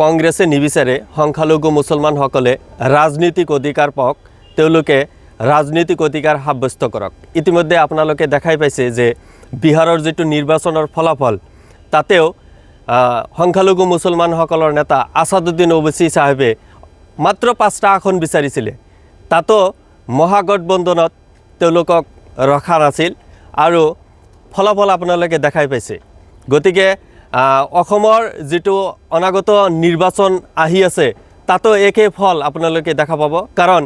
কংগ্ৰেছে নিবিচাৰে সংখ্যালঘু মুছলমানসকলে ৰাজনীতিক অধিকাৰ পাওক, তেওঁলোকে ৰাজনীতিক অধিকাৰ সাব্যস্ত কৰক। ইতিমধ্যে আপোনালোকে দেখাই পাইছে যে বিহাৰৰ যিটো নিৰ্বাচনৰ ফলাফল, তাতেও সংখ্যালঘু মুছলমানসকলৰ নেতা আছাদুদ্দিন ওবেচি চাহেবে মাত্ৰ পাঁচটা আসন বিচাৰিছিলে। তাতো মহাগঠবন্ধনত তেওঁলোকক ৰখা নাছিল আৰু ফলাফল আপোনালোকে দেখাই পাইছে। গতিকে অসমৰ যিটো অনাগত নিৰ্বাচন আহি আছে তাতো একে ফল আপোনালোকে দেখা পাব। কাৰণ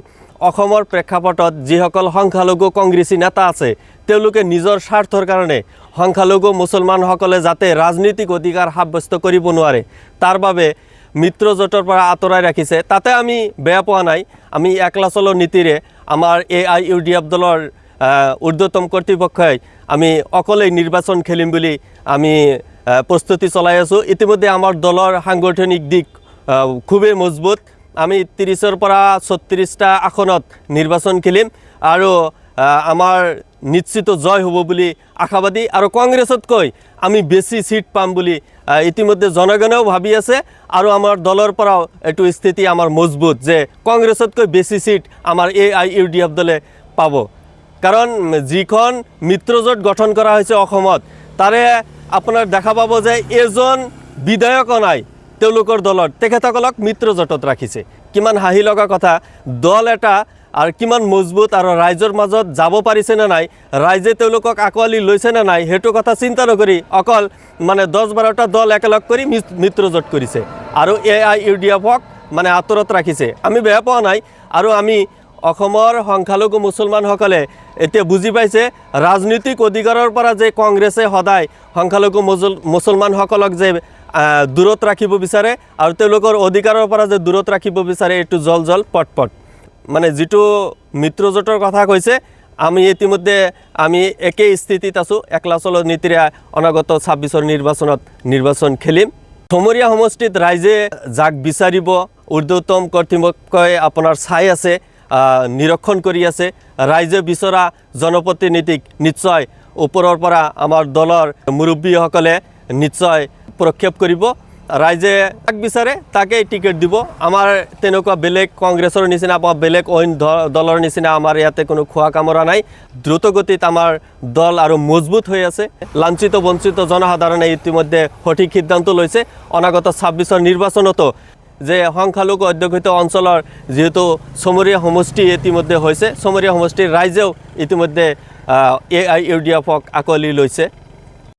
অসমৰ প্ৰেক্ষাপটত যিসকল সংখ্যালঘু কংগ্ৰেছী নেতা আছে তেওঁলোকে নিজৰ স্বাৰ্থৰ কাৰণে সংখ্যালঘু মুছলমানসকলে যাতে ৰাজনীতিক অধিকাৰ সাব্যস্ত কৰিব নোৱাৰে তাৰ বাবে মিত্ৰজোঁটৰ পৰা আঁতৰাই ৰাখিছে। তাতে আমি বেয়া পোৱা নাই। আমি একলাচলৰ নীতিৰে আমাৰ A I U D F দলৰ আহ, ঊৰ্ধ্বতম কৰ্তৃপক্ষই আমি অকলেই নিৰ্বাচন খেলিম বুলি আমি আহ, প্ৰস্তুতি চলাই আছোঁ। ইতিমধ্যে আমাৰ দলৰ সাংগঠনিক দিশ খুবেই মজবুত। আমি ত্ৰিছৰ পৰা ছত্ৰিছটা আসনত নিৰ্বাচন খেলিম আৰু আমাৰ নিশ্চিত জয় হ'ব বুলি আশাবাদী। আৰু কংগ্ৰেছতকৈ আমি বেছি ছিট পাম বুলি ইতিমধ্যে জনগণেও ভাবি আছে। আৰু আমাৰ দলৰ পৰাও এইটো স্থিতি আমাৰ মজবুত যে কংগ্ৰেছতকৈ বেছি ছিট আমাৰ A I U D F দলে পাব। কাৰণ যিখন মিত্ৰজোঁট গঠন কৰা হৈছে অসমত তাৰে আপোনাৰ দেখা পাব যে এজন বিধায়কো নাই তেওঁলোকৰ দলত। তেখেতসকলক মিত্ৰজোঁটত ৰাখিছে। কিমান হাঁহি লগা কথা। দল এটা আৰু কিমান মজবুত আৰু ৰাইজৰ মাজত যাব পাৰিছে নে নাই, ৰাইজে তেওঁলোকক আঁকোৱালি লৈছে নে নাই, সেইটো কথা চিন্তা নকৰি অকল মানে দহ বাৰটা দল একেলগ কৰি মিত- মিত্ৰজোঁট কৰিছে। আৰু এ আই, ইউ ডি এফক মানে আঁতৰত ৰাখিছে। আমি বেয়া পোৱা নাই। আৰু আমি অসমৰ সংখ্যালঘু মুছলমানসকলে এতিয়া বুজি পাইছে, ৰাজনৈতিক অধিকাৰৰ পৰা যে কংগ্ৰেছে সদায় সংখ্যালঘু মুছল মুছলমানসকলক যে দূৰত ৰাখিব বিচাৰে আৰু তেওঁলোকৰ অধিকাৰৰ পৰা যে দূৰত ৰাখিব বিচাৰে, এইটো জল জল পট পট মানে যিটো মিত্ৰজোঁটৰ কথা কৈছে, আমি ইতিমধ্যে, আমি একেই স্থিতিত আছোঁ একলাচলৰ নীতিৰে অনাগত ছাব্বিছৰ নিৰ্বাচনত নিৰ্বাচন খেলিম। থমৰীয়া সমষ্টিত ৰাইজে যাক বিচাৰিব, ঊৰ্ধ্বতম কৰ্তৃপক্ষই আপোনাৰ চাই আছে কৰি আছে ৰাইজে বিচৰা জনপ্ৰতিনিধিক নিশ্চয় ওপৰৰ পৰা আমাৰ দলৰ মুৰব্বীসকলে নিশ্চয় প্ৰক্ষেপ কৰিব। ৰাইজে তাক বিচাৰে তাকেই টিকেট দিব। আমাৰ তেনেকুৱা বেলেগ কংগ্ৰেছৰ নিচিনা বা বেলেগ অইন দলৰ নিচিনা আমাৰ ইয়াতে কোনো খোৱা কামৰা নাই। দ্ৰুতগতিত আমাৰ দল আৰু মজবুত হৈ আছে। লাঞ্ছিত বঞ্চিত জনসাধাৰণে ইতিমধ্যে সঠিক সিদ্ধান্ত লৈছে। অনাগত ছাব্বিছৰ নিৰ্বাচনতো যে সংখ্যালঘু অধ্যক্ষিত অঞ্চলৰ যিহেতু চমৰীয়া সমষ্টি ইতিমধ্যে হৈছে, চমৰীয়া সমষ্টিৰ ৰাইজেও ইতিমধ্যে এ আই, ইউ ডি এফক আঁকোৱালি লৈছে।